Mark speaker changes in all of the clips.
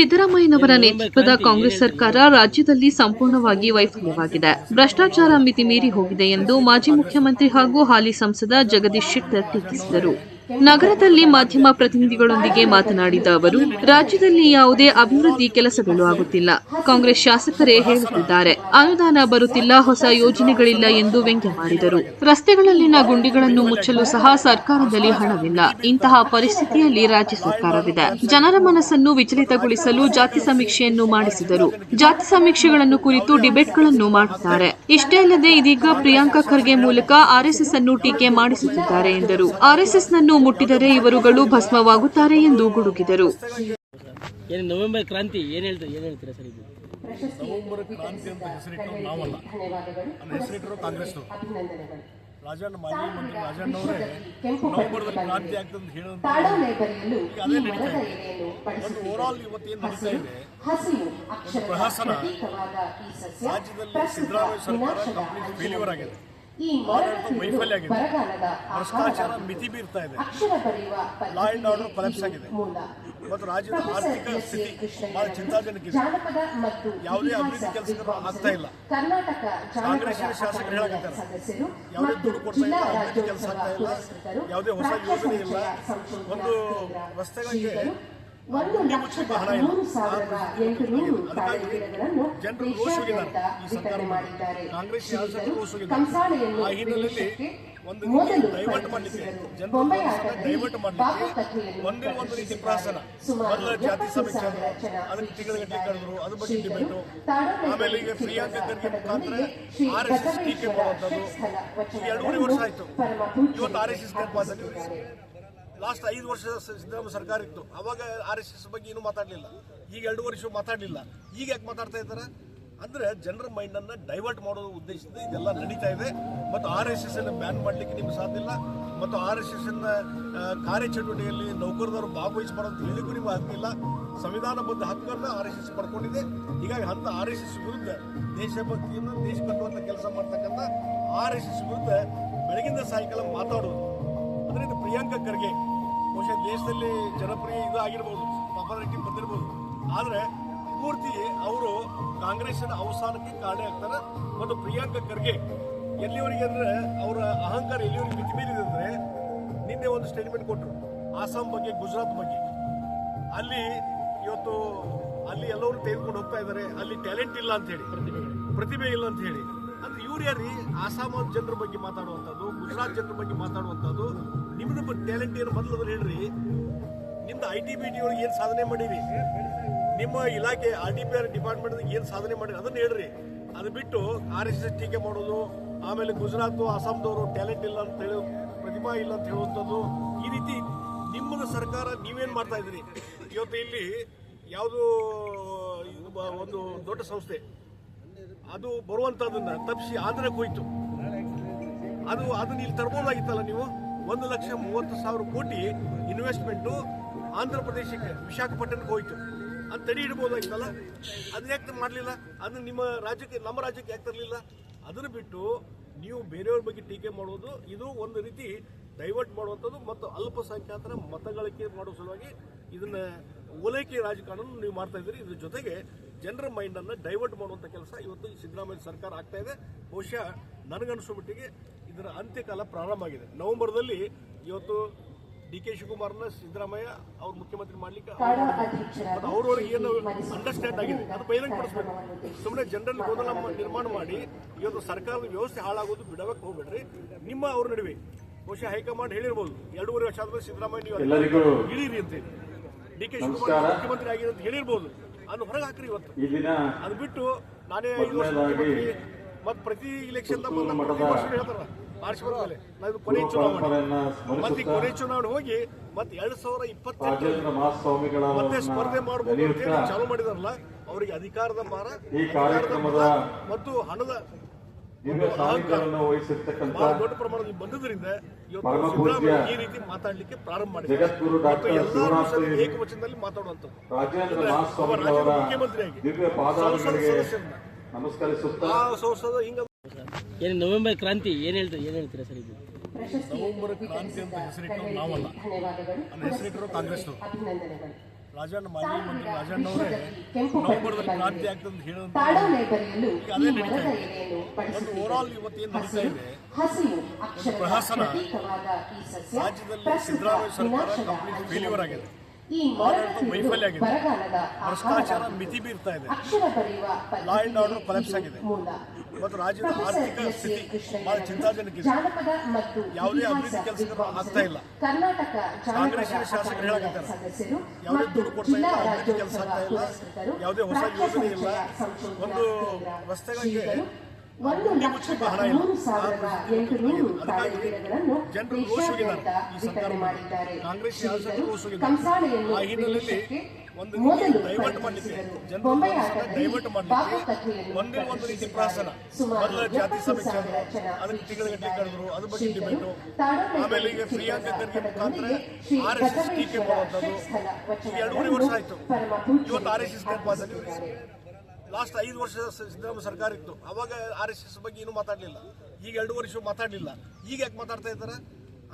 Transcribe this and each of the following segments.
Speaker 1: ಸಿದ್ದರಾಮಯ್ಯನವರ ನೇತೃತ್ವದ ಕಾಂಗ್ರೆಸ್ ಸರ್ಕಾರ ರಾಜ್ಯದಲ್ಲಿ ಸಂಪೂರ್ಣವಾಗಿ ವೈಫಲ್ಯವಾಗಿದೆ. ಭ್ರಷ್ಟಾಚಾರ ಮಿತಿ ಮೀರಿ ಹೋಗಿದೆ ಎಂದು ಮಾಜಿ ಮುಖ್ಯಮಂತ್ರಿ ಹಾಗೂ ಹಾಲಿ ಸಂಸದ ಜಗದೀಶ್ ಶೆಟ್ಟರ್ ಟೀಕಿಸಿದರು. ನಗರದಲ್ಲಿ ಮಾಧ್ಯಮ ಪ್ರತಿನಿಧಿಗಳೊಂದಿಗೆ ಮಾತನಾಡಿದ ಅವರು, ರಾಜ್ಯದಲ್ಲಿ ಯಾವುದೇ ಅಭಿವೃದ್ಧಿ ಕೆಲಸಗಳು ಆಗುತ್ತಿಲ್ಲ. ಕಾಂಗ್ರೆಸ್ ಶಾಸಕರೇ ಹೇಳುತ್ತಿದ್ದಾರೆ, ಅನುದಾನ ಬರುತ್ತಿಲ್ಲ, ಹೊಸ ಯೋಜನೆಗಳಿಲ್ಲ ಎಂದು ವ್ಯಂಗ್ಯ ಮಾಡಿದರು. ರಸ್ತೆಗಳಲ್ಲಿನ ಗುಂಡಿಗಳನ್ನು ಮುಚ್ಚಲು ಸಹ ಸರ್ಕಾರದಲ್ಲಿ ಹಣವಿಲ್ಲ. ಇಂತಹ ಪರಿಸ್ಥಿತಿಯಲ್ಲಿ ರಾಜ್ಯ ಸರ್ಕಾರವಿದೆ. ಜನರ ಮನಸ್ಸನ್ನು ವಿಚಲಿತಗೊಳಿಸಲು ಜಾತಿ ಸಮೀಕ್ಷೆಯನ್ನು ಮಾಡಿಸಿದರು. ಜಾತಿ ಸಮೀಕ್ಷೆಗಳನ್ನು ಕುರಿತು ಡಿಬೇಟ್ಗಳನ್ನು ಮಾಡುತ್ತಾರೆ. ಇಷ್ಟೇ ಅಲ್ಲದೆ ಇದೀಗ ಪ್ರಿಯಾಂಕಾ ಖರ್ಗೆ ಮೂಲಕ ಆರ್ಎಸ್ಎಸ್ ಅನ್ನು ಟೀಕೆ ಮಾಡಿಸುತ್ತಿದ್ದಾರೆ ಎಂದರು. ಆರ್ಎಸ್ಎಸ್ನನ್ನು ಮುಟ್ಟಿದರೆ ಇವರುಗಳು ಭಸ್ಮವಾಗುತ್ತಾರೆ ಎಂದು ಗುಡುಗಿದರು.
Speaker 2: ಏನು ನವೆಂಬರ್ ಕ್ರಾಂತಿ ಏನು ಹೇಳ್ತಾರೆ ಏನು ಹೇಳ್ತೀರಾ ಸರ್ ಇದು?
Speaker 3: ನವೆಂಬರ್ ಕ್ರಾಂತಿ ಅಂತ ಹೆಸರಿಟ್ಟು ನಾವಲ್ಲ. ಹೆಸರಿಟ್ಟರು ಕಾಂಗ್ರೆಸ್ ರಾಜಣ್ಣ ಮಾಜಿ ಮಂತ್ರಿ ರಾಜಣ್ಣ ಅವರೇ ನವೆಂಬರ್ದಲ್ಲಿ ಕ್ರಾಂತಿ ಆಗ್ತದೆ ಅಂತ ಹೇಳೋದು ಈಗ ಅದೇ ನಡೀತಾ ಇದೆ. ಒಂದು ಓವರಾಲ್ ಇವತ್ತೇನು ನಡೀತಾ ಇದೆ ಒಂದು ಪ್ರಹಸನ ರಾಜ್ಯದಲ್ಲಿ ಸಿದ್ದರಾಮಯ್ಯ ಸರ್ಕಾರ ಕಂಪ್ಲೀಟ್ ಫೇಲ್ಯೂರ್ ಆಗಿದೆ. ಆಡಳಿತ ವೈಫಲ್ಯ ಆಗಿದೆ. ಭ್ರಷ್ಟಾಚಾರ ಮಿತಿ ಬೀರ್ತಾ ಇದೆ. ಲಾ ಅಂಡ್ ಆರ್ಡರ್ ಕೊಲೆಪ್ಸ್ ಆಗಿದೆ. ಮತ್ತು ರಾಜ್ಯದ ಆರ್ಥಿಕ ಸ್ಥಿತಿ ಬಹಳ ಚಿಂತಾಜನಕ ಇದೆ ಯಾವುದೇ ಅಭಿವೃದ್ಧಿ ಕೆಲಸಗಳು ಆಗ್ತಾ ಇಲ್ಲ. ಕಾಂಗ್ರೆಸ್ ಶಾಸಕರು ಹೇಳಕತ್ತಾರೆ ಯಾವುದೇ ದುಡ್ಡು ಕೊಡ್ತಾ ಇಲ್ಲ ಅಭಿವೃದ್ಧಿ ಕೆಲಸ ಆಗ್ತಾ ಇಲ್ಲ ಯಾವುದೇ ಹೊಸ ಯೋಜನೆ ಇಲ್ಲ. ಒಂದು ರಸ್ತೆಗಳಿಗೆ ಗುಂಡಿ ಲಕ್ಷದ ಮೂರು ಸಾವಿರದ ಎಂಟುನೂರು ಗಿಡಗಳನ್ನು ಅದಕ್ಕಾಗಿ ವಿತರಣೆ ಮಾಡಿದ್ದಾರೆ. ಒಂದು ಒಂದೇ ಒಂದು ಪ್ರಾಸನ ಮೊದಲ ಜಾತಿ ಸಮೀಕ್ಷೆ. ಅಂದ್ರು, ಅದಕ್ಕೆ ತಿಂಗಳಿಗೆ ಕಳೆದ್ರು. ಅದ್ರ ಬಗ್ಗೆ ಡಿಬೇಟು. ಆಮೇಲೆ ಲಾಸ್ಟ್ ಐದು ವರ್ಷದ ಸಿದ್ದರಾಮಯ್ಯ ಸರ್ಕಾರ ಇತ್ತು. ಅವಾಗ ಆರ್ ಎಸ್ ಎಸ್ ಬಗ್ಗೆ ಏನೂ ಮಾತಾಡಲಿಲ್ಲ. ಈಗ ಎರಡು ವರ್ಷ ಮಾತಾಡಲಿಲ್ಲ. ಈಗ ಯಾಕೆ ಮಾತಾಡ್ತಾ ಇದ್ದಾರೆ? ಅಂದ್ರೆ ಜನರ ಮೈಂಡ್ ಅನ್ನ ಡೈವರ್ಟ್ ಮಾಡೋ ಉದ್ದೇಶದಿಂದ ಇದೆಲ್ಲ ನಡೀತಾ ಇದೆ. ಮತ್ತು ಆರ್ ಎಸ್ ಎಸ್ ಅನ್ನು ಬ್ಯಾನ್ ಮಾಡಲಿಕ್ಕೆ ನಿಮ್ಗೆ ಸಾಧ್ಯ ಇಲ್ಲ. ಮತ್ತು ಆರ್ ಎಸ್ ಎಸ್ ಅನ್ನ ಕಾರ್ಯಚಟುವಟಿಕೆಯಲ್ಲಿ ನೌಕರದವರು ಭಾಗವಹಿಸಬಾರ್ದು ಅಂತ ಹೇಳಿಗೂ ನಿಮ್ಗೆ ಆಗ್ತಿಲ್ಲ ಸಂವಿಧಾನಬದ್ಧ ಹಕ್ಕನ್ನ ಆರ್ ಎಸ್ ಎಸ್ ಪಡ್ಕೊಂಡಿದೆ. ಹೀಗಾಗಿ ಅಂತ ಆರ್ ಎಸ್ ಎಸ್ ವಿರುದ್ಧ ದೇಶಭಕ್ತಿಯನ್ನು ದೇಶ ಕಟ್ಟುವಂತ ಕೆಲಸ ಮಾಡ್ತಕ್ಕಂಥ ಆರ್ ಎಸ್ ಎಸ್ ವಿರುದ್ಧ ಬೆಳಗಿಂದ ಸಾಯಂಕಾಲ ಮಾತಾಡೋದು. ಅಂದ್ರೆ ಇದು ಪ್ರಿಯಾಂಕಾ ಖರ್ಗೆ ಬಹುಶಃ ದೇಶದಲ್ಲಿ ಜನಪ್ರಿಯ ಇದು ಆಗಿರ್ಬೋದು ಪಾಪ್ಯುಲಾರಿಟಿ ಬಂದಿರ್ಬೋದು. ಆದರೆ ಪೂರ್ತಿ ಅವರು ಕಾಂಗ್ರೆಸ್ಸಿನ ಅವಸಾನಕ್ಕೆ ಕಾರಣ ಆಗ್ತಾರೆ. ಮತ್ತು ಪ್ರಿಯಾಂಕಾ ಖರ್ಗೆ, ಎಲ್ಲಿವರೆಗೆ ಅಂದರೆ ಅವರ ಅಹಂಕಾರ ಎಲ್ಲಿವರೆಗೆ ಮಿತಿ ಮೀರಿದೆ ಅಂದರೆ ನಿನ್ನೆ ಒಂದು ಸ್ಟೇಟ್ಮೆಂಟ್ ಕೊಟ್ಟರು ಆಸಾಂ ಬಗ್ಗೆ, ಗುಜರಾತ್ ಬಗ್ಗೆ. ಅಲ್ಲಿ ಇವತ್ತು ಅಲ್ಲಿ ಎಲ್ಲರೂ ತೆಗೆದುಕೊಂಡು ಹೋಗ್ತಾ ಇದ್ದಾರೆ. ಅಲ್ಲಿ ಟ್ಯಾಲೆಂಟ್ ಇಲ್ಲ ಅಂತ ಹೇಳಿ, ಪ್ರತಿಭೆ ಇಲ್ಲ ಅಂತ ಹೇಳಿ. ಅಂದ್ರೆ ಇವ್ರು ಯಾರ್ರಿ ಆಸಾಮ್ ಜನರ ಬಗ್ಗೆ ಮಾತಾಡುವಂಥದ್ದು, ಗುಜರಾತ್ ಜನರ ಬಗ್ಗೆ ಮಾತಾಡುವಂಥದ್ದು ನಿಮ್ದು ಟ್ಯಾಲೆಂಟ್ ಏನು ಮೊದಲು ಹೇಳ್ರಿ. ನಿಮ್ದು ಐ ಟಿ ಬಿ ಟಿ ಒಳಗೆ ಏನು ಸಾಧನೆ ಮಾಡೀರಿ? ನಿಮ್ಮ ಇಲಾಖೆ R D P R department ಏನು ಸಾಧನೆ ಮಾಡಿರಿ? ಅದನ್ನ ಹೇಳ್ರಿ. ಅದು ಬಿಟ್ಟು ಆರ್ ಎಸ್ ಎಸ್ ಟೀಕೆ ಮಾಡೋದು, ಆಮೇಲೆ ಗುಜರಾತ್, ಅಸ್ಸಾಂದವರು ಟ್ಯಾಲೆಂಟ್ ಇಲ್ಲ ಅಂತ ಹೇಳಿ, ಪ್ರತಿಭಾ ಇಲ್ಲ ಅಂತ ಹೇಳುವಂಥದ್ದು, ಈ ರೀತಿ ನಿಮ್ಮದು ಸರ್ಕಾರ ನೀವೇನು ಮಾಡ್ತಾ ಇದ್ದೀರಿ? ಇವತ್ತು ಇಲ್ಲಿ ಯಾವುದು ಒಂದು ದೊಡ್ಡ ಸಂಸ್ಥೆ. ಅದು ಬರುವಂತದನ್ನ ತಪ್ಪಿಸಿ ಆಂಧ್ರಕ್ಕೆ ಕೋಯ್ತು. ಅದು, ಅದನ್ನ ಇಲ್ಲಿ ತರ್ಬೋದಾಗಿತ್ತಲ್ಲ ನೀವು? ಒಂದು ಲಕ್ಷ ಮೂವತ್ತು ಸಾವಿರ ಕೋಟಿ ಇನ್ವೆಸ್ಟ್ಮೆಂಟು ಆಂಧ್ರ ಪ್ರದೇಶಕ್ಕೆ ವಿಶಾಖಪಟ್ಟಣಕ್ಕೆ ಹೋಯ್ತು. ಅದು ತಡೆ ಇಡ್ಬೋದಾಗಿತ್ತಲ್ಲ ಅದನ್ನ ಯಾಕೆ ಮಾಡಲಿಲ್ಲ? ಅದನ್ನ ನಿಮ್ಮ ರಾಜ್ಯಕ್ಕೆ, ನಮ್ಮ ರಾಜ್ಯಕ್ಕೆ ಯಾಕೆ ತರಲಿಲ್ಲ? ಅದನ್ನು ಬಿಟ್ಟು ನೀವು ಬೇರೆಯವ್ರ ಬಗ್ಗೆ ಟೀಕೆ ಮಾಡೋದು, ಇದು ಒಂದು ರೀತಿ ಡೈವರ್ಟ್ ಮಾಡುವಂಥದ್ದು ಮತ್ತು ಅಲ್ಪಸಂಖ್ಯಾತರ ಮತಗಳಿಕೆ ಮಾಡೋ ಸಲುವಾಗಿ ಇದನ್ನ ಓಲೈಕೆ ರಾಜಕಾರಣ ನೀವು ಮಾಡ್ತಾ ಇದ್ದೀರಿ. ಇದ್ರ ಜೊತೆಗೆ ಜನರ ಮೈಂಡನ್ನು ಡೈವರ್ಟ್ ಮಾಡುವಂಥ ಕೆಲಸ ಇವತ್ತು ಸಿದ್ದರಾಮಯ್ಯ ಸರ್ಕಾರ ಆಗ್ತಾ ಇದೆ. ಬಹುಶಃ ನನಗನ್ನಿಸೋ ಮಟ್ಟಿಗೆ ಇದರ ಅಂತ್ಯಕಾಲ ಪ್ರಾರಂಭ ಆಗಿದೆ. ನವೆಂಬರ್ದಲ್ಲಿ ಇವತ್ತು ಡಿ ಕೆ ಶಿವಕುಮಾರ್ನ ಸಿದ್ದರಾಮಯ್ಯ ಅವ್ರ ಮುಖ್ಯಮಂತ್ರಿ ಮಾಡ್ಲಿಕ್ಕೆ ಅವ್ರವ್ರಿಗೆ ಏನು ಅಂಡರ್ಸ್ಟ್ಯಾಂಡ್ ಆಗಿದೆ. ಅದು ಬಹಿರಂಗಪಡಿಸ್ಬೇಕು ಸುಮ್ಮನೆ ಜನರಲ್ಲಿ ಗೊಂದಲ ನಿರ್ಮಾಣ ಮಾಡಿ ಇವತ್ತು ಸರ್ಕಾರದ ವ್ಯವಸ್ಥೆ ಹಾಳಾಗೋದು ಬಿಡಬೇಕು ಹೋಗ್ಬೇಡ್ರಿ. ನಿಮ್ಮ ಅವ್ರ ನಡುವೆ ಬಹುಶಃ ಹೈಕಮಾಂಡ್ ಹೇಳಿರ್ಬೋದು ಎರಡೂವರೆ ವರ್ಷ ಆದ್ಮೇಲೆ ಸಿದ್ದರಾಮಯ್ಯ ನೀವು
Speaker 4: ಎಲ್ಲರಿಗೂ
Speaker 3: ಇಳೀರಿ ಅಂತ ಹೇಳಿ. D K. ಶಿವಕುಮಾರ್ ಮುಖ್ಯಮಂತ್ರಿ ಆಗಿದೆ ಅಂತ ಹೇಳಿರ್ಬೋದು. ಅದನ್ನು ಹೊರಗೆ ಹಾಕ್ರಿ ಇವತ್ತು. ಅದು ಬಿಟ್ಟು ನಾನೇ ಐದು ವರ್ಷ ಮತ್ತೆ ಪ್ರತಿ ಇಲೆಕ್ಷನ್ ಹೇಳ್ತಾರ ಬಂದ್ಮೇಲೆ ನಾವು ಕೊನೆ ಚುನಾವಣೆ. ಮತ್ತೆ ಕೊನೆ ಚುನಾವಣೆ ಹೋಗಿ ಮತ್ತೆ ಎರಡ್ ಸಾವಿರ ಇಪ್ಪತ್ತೆಂಟು ಮತ್ತೆ ಸ್ಪರ್ಧೆ ಮಾಡಬಹುದು ಅಂತ ಹೇಳಿ
Speaker 4: ನೆನೆಯುತ್ತಾ?
Speaker 3: ಚಾಲೂ ಮಾಡಿದಾರಲ್ಲ ಅವರಿಗೆ ಅಧಿಕಾರದ ಮಾರ
Speaker 4: ಈ ಕಾರ್ಯಕ್ರಮದ
Speaker 3: ಮತ್ತು ಹಣದ ದೊಡ್ಡ ಪ್ರಮಾಣದಲ್ಲಿ ಬಂದಿದ್ದರಿಂದ ಇವತ್ತು ಸಿದ್ದರಾಮಯ್ಯ ಈ ರೀತಿ ಮಾತಾಡ್ಲಿಕ್ಕೆ ಪ್ರಾರಂಭ ಮಾಡಿದ್ದಾರೆ. ಮತ್ತು
Speaker 4: ಡಾಕ್ಟರ್
Speaker 3: ಎಲ್ಲರೂ ಏಕವಚನದಲ್ಲಿ ಮಾತಾಡುವಂಥದ್ದು.
Speaker 4: ರಾಜೇಂದ್ರ
Speaker 3: ಒಬ್ಬ ರಾಜ್ಯದ ಮುಖ್ಯಮಂತ್ರಿಯಾಗಿ
Speaker 4: ದಿವ್ಯ
Speaker 3: ಸದಸ್ಯರನ್ನ.
Speaker 4: ನಮಸ್ಕರಿಸುತ್ತಾ?
Speaker 3: ಆ ಸಂಸದ ಹಿಂಗ
Speaker 2: ಏನು ನವೆಂಬರ್ ಕ್ರಾಂತಿ ಏನು ಹೇಳ್ತಾರೆ ಏನು ಹೇಳ್ತೀರಾ ಸರ್ ಇದು?
Speaker 3: ನವೆಂಬರ್ ಕ್ರಾಂತಿ ಅಂತ ಹೆಸರಿಟ್ಟು ನಾವಲ್ಲ. ನನ್ನ ಹೆಸರಿಟ್ಟರು ಕಾಂಗ್ರೆಸ್ನವರು ರಾಜಣ್ಣ ಮಾಜಿ ಮಂತ್ರಿ ರಾಜಣ್ಣ ಅವರೇ ನವೆಂಬರ್ದಲ್ಲಿ ಕ್ರಾಂತಿ ಆಗ್ತದೆ ಅಂತ
Speaker 5: ಬರೆಯಲು
Speaker 3: ಈಗ ಅದೇ
Speaker 5: ಈ
Speaker 3: ನಡೀತಾ ಇದೆ. ಒಂದು. ಓವರಾಲ್ ಇವತ್ತೇನು ನಡೀತಾ ಇದೆ ಪ್ರಹಸನ ರಾಜ್ಯದಲ್ಲಿ ಸಿದ್ದರಾಮಯ್ಯ ಸರ್ಕಾರ ಕಂಪ್ಲೀಟ್ ಫೇಲ್ಯೂರ್ ಆಗಿದೆ.
Speaker 5: ಈ. ಬರಗಾಲದ
Speaker 3: ಭ್ರಷ್ಟಾಚಾರ. ಮಿತಿ ಬೀರ್ತಾ ಇದೆ ಲಾ ಅಂಡ್ ಆರ್ಡರ್
Speaker 5: ಪದ್ಧತಿಗೆ
Speaker 3: ಆಗಿದೆ ಮತ್ತು ರಾಜ್ಯದ ಆರ್ಥಿಕ ಸ್ಥಿತಿ ಬಹಳ ಚಿಂತಾಜನಕ ಇದೆ
Speaker 5: ಜಾನಪದ ಮತ್ತು
Speaker 3: ಯಾವುದೇ ಅಭಿವೃದ್ಧಿ ಕೆಲಸಗಳು ಆಗ್ತಾ ಇಲ್ಲ. ಕಾಂಗ್ರೆಸ್ಸಿನ ಶಾಸಕರು ಹೇಳಕತ್ತಾರೆ.
Speaker 5: ಸದಸ್ಯರು
Speaker 3: ಯಾವುದೇ ದುಡ್ಡು ಕೊಡ್ತಾ ಇಲ್ಲ, ಅಭಿವೃದ್ಧಿ ಕೆಲಸ ಆಗ್ತಾ ಇಲ್ಲ, ಯಾವುದೇ ಹೊಸ ಯೋಜನೆ ಇಲ್ಲ, ಒಂದು ರಸ್ತೆಗಳಿಗೆ
Speaker 5: ಒಂದು ಲಕ್ಷದ. ಮೂರು ಸಾವಿರದ ಎಂಟುನೂರು
Speaker 3: ಜನರು ರೋಷ್ ಹೋಗಿದ್ದಾರೆ.
Speaker 5: ದೇಶಾದ್ಯಂತ ವಿತರಣೆ ಮಾಡಿದ್ದಾರೆ. ಕಂಸಾಳೆಯನ್ನು
Speaker 3: ಒಂದು
Speaker 5: ಮೊದಲು.
Speaker 3: ಜನರ
Speaker 5: ಬೊಂಬೆ ಆಟದಲ್ಲಿ.
Speaker 3: ಪ್ರಹಸನ.
Speaker 5: ಸುಮಾರು
Speaker 3: ಜಾತಿ
Speaker 5: ಎಪ್ಪತ್ತು ಸಾವಿರ ಜನ
Speaker 3: ಮುಖಾಂತರ
Speaker 5: ಪದದೊಂದಿಗೆ ಶ್ರೀ
Speaker 3: ಎರಡೂವರೆ ವರ್ಷ ಆಯ್ತು.
Speaker 5: ಪರಮ ಪೂಜ್ಯರು
Speaker 3: ಲಾಸ್ಟ್ ಐದು ವರ್ಷ ಸಿದ್ದರಾಮಯ್ಯ ಸರ್ಕಾರ ಇತ್ತು. ಅವಾಗ ಆರ್ ಎಸ್ ಎಸ್ ಬಗ್ಗೆ ಏನೂ ಮಾತಾಡಲಿಲ್ಲ. ಈಗ ಎರಡು ವರ್ಷ ಮಾತಾಡಲಿಲ್ಲ. ಈಗ ಯಾಕೆ ಮಾತಾಡ್ತಾ ಇದ್ದಾರೆ?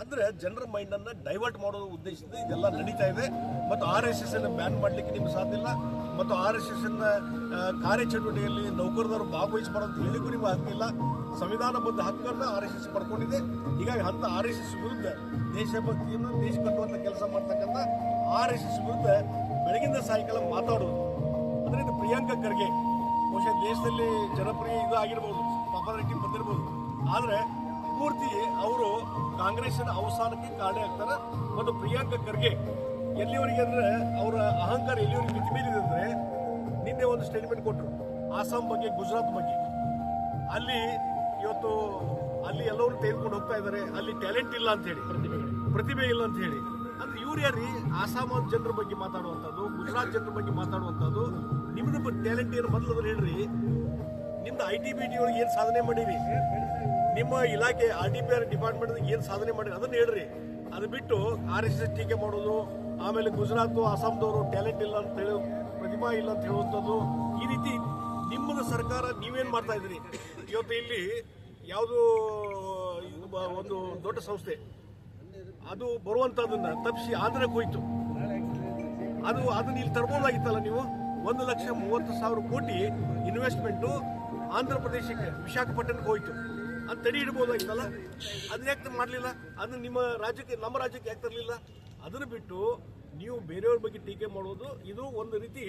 Speaker 3: ಅಂದ್ರೆ ಜನರ ಮೈಂಡ್ ಅನ್ನ ಡೈವರ್ಟ್ ಮಾಡೋ ಉದ್ದೇಶದಿಂದ ಇದೆಲ್ಲ ನಡೀತಾ ಇದೆ. ಮತ್ತು ಆರ್ ಎಸ್ ಎಸ್ ಅನ್ನು ಬ್ಯಾನ್ ಮಾಡಲಿಕ್ಕೆ ನಿಮ್ಗೆ ಸಾಧ್ಯ ಇಲ್ಲ. ಮತ್ತು ಆರ್ ಎಸ್ ಎಸ್ ಅನ್ನ ಕಾರ್ಯಚಟುವಟಿಕೆಯಲ್ಲಿ ನೌಕರದವರು ಭಾಗವಹಿಸಿ ಅಂತ ಹೇಳಿಗೂ ನಿಮ್ಗೆ ಸಂವಿಧಾನಬದ್ಧ ಹಕ್ಕನ್ನ ಆರ್ ಎಸ್ ಎಸ್ ಪಡ್ಕೊಂಡಿದೆ. ಹೀಗಾಗಿ ಅಂತ ಆರ್ ಎಸ್ ಎಸ್ ವಿರುದ್ಧ ದೇಶಭಕ್ತಿಯನ್ನು ದೇಶ ಕಟ್ಟುವಂತ ಕೆಲಸ ಮಾಡ್ತಕ್ಕಂಥ ಆರ್ ಎಸ್ ಎಸ್ ವಿರುದ್ಧ ಬೆಳಗಿಂದ ಸಾಯಂಕಾಲ ಮಾತಾಡೋದು. ಅಂದ್ರೆ ಇದು ಪ್ರಿಯಾಂಕಾ ಖರ್ಗೆ ಬಹುಶಃ ದೇಶದಲ್ಲಿ ಜನಪ್ರಿಯ ಇದು ಆಗಿರ್ಬೋದು ಪಾಪ್ಯುಲಾರಿಟಿ ಬಂದಿರ್ಬೋದು. ಆದರೆ ಪೂರ್ತಿ ಅವರು ಕಾಂಗ್ರೆಸ್ಸಿನ ಅವಸಾನಕ್ಕೆ ಕಾರಣ ಆಗ್ತಾರೆ. ಮತ್ತು ಪ್ರಿಯಾಂಕ ಖರ್ಗೆ ಎಲ್ಲಿವರೆಗೆ ಅಂದ್ರೆ ಅವರ ಅಹಂಕಾರ ಎಲ್ಲಿವರೆಗೆ ಮಿತಿ ಮೀರಿದೆ ಅಂದ್ರೆ ನಿನ್ನೆ ಒಂದು ಸ್ಟೇಟ್ಮೆಂಟ್ ಕೊಟ್ಟರು ಆಸಾಂ ಬಗ್ಗೆ, ಗುಜರಾತ್ ಬಗ್ಗೆ. ಅಲ್ಲಿ ಇವತ್ತು ಅಲ್ಲಿ ಎಲ್ಲರೂ ತೆಗೆದುಕೊಂಡು ಹೋಗ್ತಾ ಇದ್ದಾರೆ. ಅಲ್ಲಿ ಟ್ಯಾಲೆಂಟ್ ಇಲ್ಲ ಅಂತ ಹೇಳಿ. ಪ್ರತಿಭೆ ಇಲ್ಲ ಅಂತ ಹೇಳಿ. ಅಂದ್ರೆ ಇವ್ರು ಯಾರೀ? ಆಸಾಮ ಜನರ ಬಗ್ಗೆ ಮಾತಾಡುವಂಥದ್ದು, ಗುಜರಾತ್ ಜನರ ಬಗ್ಗೆ ಮಾತಾಡುವಂಥದ್ದು ನಿಮ್ದು ಟ್ಯಾಲೆಂಟ್ ಏನು ಮೊದಲು ಹೇಳ್ರಿ. ನಿಮ್ದು ಐ ಟಿ ಬಿ ಟಿ ಒಳಗೆ ಏನು ಸಾಧನೆ ಮಾಡೀರಿ? ನಿಮ್ಮ ಇಲಾಖೆ R D P R department ಏನು ಸಾಧನೆ ಮಾಡಿರಿ? ಅದನ್ನ ಹೇಳ್ರಿ. ಅದು ಬಿಟ್ಟು ಆರ್ ಎಸ್ ಎಸ್ ಟೀಕೆ ಮಾಡೋದು, ಆಮೇಲೆ ಗುಜರಾತ್, ಅಸ್ಸಾಂದವರು ಟ್ಯಾಲೆಂಟ್ ಇಲ್ಲ ಅಂತ ಹೇಳಿ, ಪ್ರತಿಭಾ ಇಲ್ಲ ಅಂತ ಹೇಳುವಂಥದ್ದು, ಈ ರೀತಿ ನಿಮ್ಮದು ಸರ್ಕಾರ ನೀವೇನು ಮಾಡ್ತಾ ಇದ್ದೀರಿ? ಇವತ್ತು ಇಲ್ಲಿ ಯಾವುದು ಒಂದು ದೊಡ್ಡ ಸಂಸ್ಥೆ. ಅದು ಬರುವಂತದನ್ನ ತಪ್ಪಿಸಿ ಆಂಧ್ರಕ್ಕೆ ಹೋಯ್ತು. ಅದು ಅದನ್ನ ಇಲ್ಲಿ ತರ್ಬೋದಾಗಿತ್ತಲ್ಲ ನೀವು? ಒಂದು ಲಕ್ಷ ಮೂವತ್ತು ಸಾವಿರ ಕೋಟಿ ಇನ್ವೆಸ್ಟ್ಮೆಂಟು ಆಂಧ್ರ ಪ್ರದೇಶಕ್ಕೆ ವಿಶಾಖಪಟ್ಟಣಕ್ಕೆ ಹೋಯಿತು. ಅದು ತಡೆ ಇಡ್ಬೋದಾಗಿತ್ತಲ್ಲ ಅದನ್ನ ಯಾಕೆ ಮಾಡಲಿಲ್ಲ? ಅದನ್ನ ನಿಮ್ಮ ರಾಜ್ಯಕ್ಕೆ, ನಮ್ಮ ರಾಜ್ಯಕ್ಕೆ ಯಾಕೆ ತರಲಿಲ್ಲ? ಅದನ್ನು ಬಿಟ್ಟು ನೀವು ಬೇರೆಯವ್ರ ಬಗ್ಗೆ ಟೀಕೆ ಮಾಡೋದು, ಇದು ಒಂದು ರೀತಿ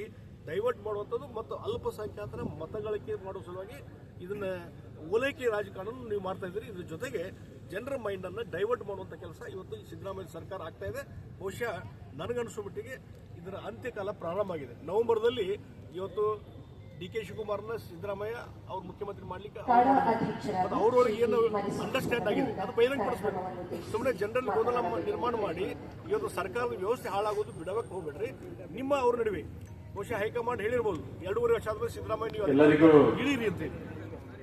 Speaker 3: ಡೈವರ್ಟ್ ಮಾಡುವಂಥದ್ದು ಮತ್ತು ಅಲ್ಪಸಂಖ್ಯಾತರ ಮತಗಳಿಕೆ ಮಾಡೋ ಸಲುವಾಗಿ ಇದನ್ನ ಓಲೈಕೆ ರಾಜಕಾರಣ ನೀವು ಮಾಡ್ತಾ ಇದ್ದೀರಿ. ಇದ್ರ ಜೊತೆಗೆ ಜನರ ಮೈಂಡನ್ನು ಡೈವರ್ಟ್ ಮಾಡುವಂಥ ಕೆಲಸ ಇವತ್ತು ಸಿದ್ದರಾಮಯ್ಯ ಸರ್ಕಾರ ಆಗ್ತಾ ಇದೆ. ಬಹುಶಃ ನನಗನ್ಸೋ ಮಟ್ಟಿಗೆ ಇದರ ಅಂತ್ಯಕಾಲ ಪ್ರಾರಂಭ ಆಗಿದೆ. ನವೆಂಬರ್ದಲ್ಲಿ ಇವತ್ತು ಡಿ ಕೆ ಶಿವಕುಮಾರ್ನ ಸಿದ್ದರಾಮಯ್ಯ ಅವ್ರ ಮುಖ್ಯಮಂತ್ರಿ ಮಾಡ್ಲಿಕ್ಕೆ ಅವ್ರವ್ರಿಗೆ ಏನು ಅಂಡರ್ಸ್ಟ್ಯಾಂಡ್ ಆಗಿದೆ. ಅದು ಬಹಿರಂಗಪಡಿಸ್ಬೇಕು ಸುಮ್ಮನೆ ಜನರಲ್ಲಿ ಗೊಂದಲ ನಿರ್ಮಾಣ ಮಾಡಿ ಇವತ್ತು ಸರ್ಕಾರದ ವ್ಯವಸ್ಥೆ ಹಾಳಾಗೋದು ಬಿಡಬೇಕು ಹೋಗ್ಬೇಡ್ರಿ. ನಿಮ್ಮ ಅವ್ರ ನಡುವೆ. ಬಹುಶಃ ಹೈಕಮಾಂಡ್ ಹೇಳಿರ್ಬೋದು ಎರಡೂವರೆ ವರ್ಷ ಆದ್ಮೇಲೆ ಸಿದ್ದರಾಮಯ್ಯ ನೀವು
Speaker 4: ಎಲ್ಲರಿಗೂ
Speaker 3: ಇಳೀರಿ ಅಂತ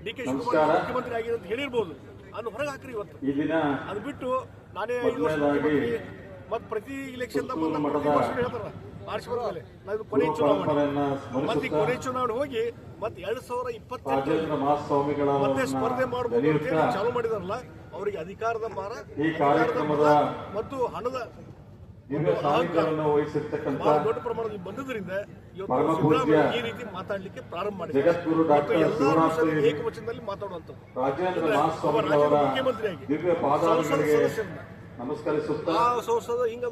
Speaker 3: ಡಿ ಕೆ. ಶಿವಕುಮಾರ್ ಮುಖ್ಯಮಂತ್ರಿ ಆಗಿದೆ ಅಂತ ಹೇಳಿರ್ಬೋದು. ಅದನ್ನ ಹೊರಗೆ ಹಾಕ್ರಿ ಇವತ್ತು.
Speaker 4: ಈ ದಿನ
Speaker 3: ಅದು ಬಿಟ್ಟು ನಾನೇ ಐದು ವರ್ಷ ಮತ್ತೆ ಪ್ರತಿ ಇಲೆಕ್ಷನ್ ಹೇಳ್ತಾರ ನಾವು ಕೊನೆ ಚುನಾವಣೆ. ಮತ್ತೆ ಕೊನೆ ಚುನಾವಣೆ ಹೋಗಿ ಮತ್ತೆ ಎರಡ್ ಸಾವಿರ ಇಪ್ಪತ್ತೆಂಟು ಮತ್ತೆ ಸ್ಪರ್ಧೆ ಮಾಡಬಹುದು ಅಂತ ಹೇಳಿ ಚಾಲು ಮಾಡಿದಾರಲ್ಲ ಅವರಿಗೆ ಅಧಿಕಾರದ ಮಾರ ಮತ್ತು ಹಣದ ದೊಡ್ಡ ಪ್ರಮಾಣದಲ್ಲಿ ಬಂದಿದ್ದರಿಂದ ಇವತ್ತು ಸಿದ್ದರಾಮಯ್ಯ ಈ ರೀತಿ ಮಾತಾಡಲಿಕ್ಕೆ ಪ್ರಾರಂಭ ಮಾಡಿದ್ದಾರೆ. ಎಲ್ಲರೂ ಏಕವಚನದಲ್ಲಿ ಮಾತಾಡುವಂಥದ್ದು.
Speaker 4: ರಾಜೇಂದ್ರ
Speaker 3: ಒಬ್ಬ ರಾಜ್ಯದ ಮುಖ್ಯಮಂತ್ರಿಯಾಗಿ
Speaker 4: ದಿವ್ಯ
Speaker 3: ಸಂಸದ ಸದಸ್ಯರನ್ನ.
Speaker 4: ನಮಸ್ಕರಿಸುತ್ತಾ
Speaker 3: ಸಂಸದ ಹಿಂಗ